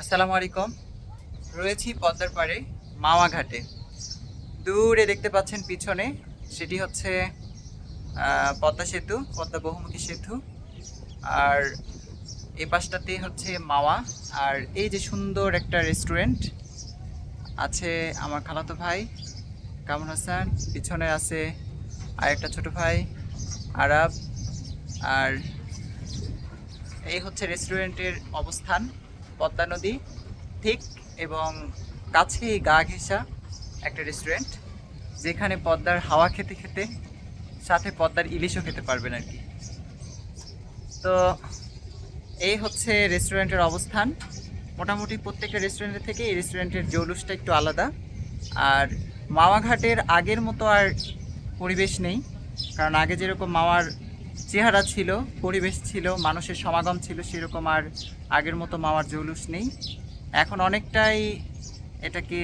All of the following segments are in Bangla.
আসসালামু আলাইকুম। রয়েছি পদ্মার পাড়ে মাওয়া ঘাটে দূরে দেখতে পাচ্ছেন পিছনে সেটি হচ্ছে পদ্মা সেতু, পদ্মা বহুমুখী সেতু। আর এই পাশটাতে হচ্ছে মাওয়া আর এই যে সুন্দর একটা রেস্টুরেন্ট আছে আমার খালাতো ভাই কামরুল হাসান, পিছনে আছে আর একটা ছোট ভাই আরব আর এই হচ্ছে রেস্টুরেন্টের অবস্থান। পদ্মা নদী, ঠিক এবং কাছেই গা ঘেঁষা একটা রেস্টুরেন্ট যেখানে পদ্মার হাওয়া খেতে খেতে, সাথে পদ্মার ইলিশও খেতে পারবেন আর কি। তো এই হচ্ছে রেস্টুরেন্টের অবস্থান। মোটামুটি প্রত্যেকটা রেস্টুরেন্টের থেকে এই রেস্টুরেন্টের জৌলুসটা একটু আলাদা। আর মাওয়াঘাটের আগের মতো আর পরিবেশ নেই। কারণ আগে যেরকম মাওয়ার চেহারা ছিল, পরিবেশ ছিল, মানুষের সমাগম ছিল সেরকম আর আগের মতো মাওয়ার জৌলুস নেই। এখন অনেকটাই এটাকে,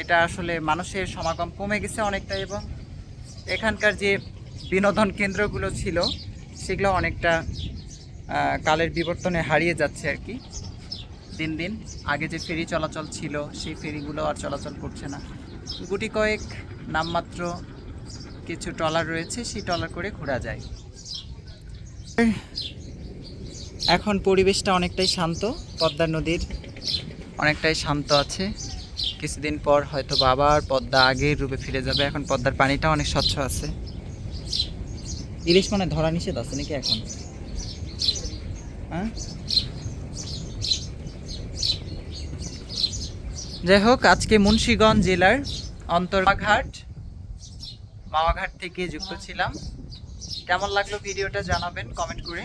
এটা আসলে মানুষের সমাগম কমে গেছে অনেকটা এবং এখানকার যে বিনোদন কেন্দ্রগুলো ছিল, সেগুলো অনেকটা কালের বিবর্তনে হারিয়ে যাচ্ছে আর কি। দিন দিন আগে যে ফেরি চলাচল ছিল, সেই ফেরিগুলো আর চলাচল করছে না। গুটি কয়েক নামমাত্র কিছু ট্রলার রয়েছে, সেই ট্রলার করে ঘোরা যায়। এখন পরিবেশটা অনেকটাই শান্ত পদ্মা নদীর অনেকটাই শান্ত আছে। কিছুদিন পর হয়তো বা আবার পদ্মা আগের রূপে ফিরে যাবে। এখন পদ্মার পানিটা অনেক স্বচ্ছ আছে। ইলিশ মানে ধরা নিষেধ আছে নাকি এখন? হ্যাঁ? যাই হোক আজকে মুন্সিগঞ্জ জেলার অন্তরঘাট মাওয়াঘাট থেকে যুক্ত ছিলাম। কেমন লাগল ভিডিওটা জানাবেন কমেন্ট করে।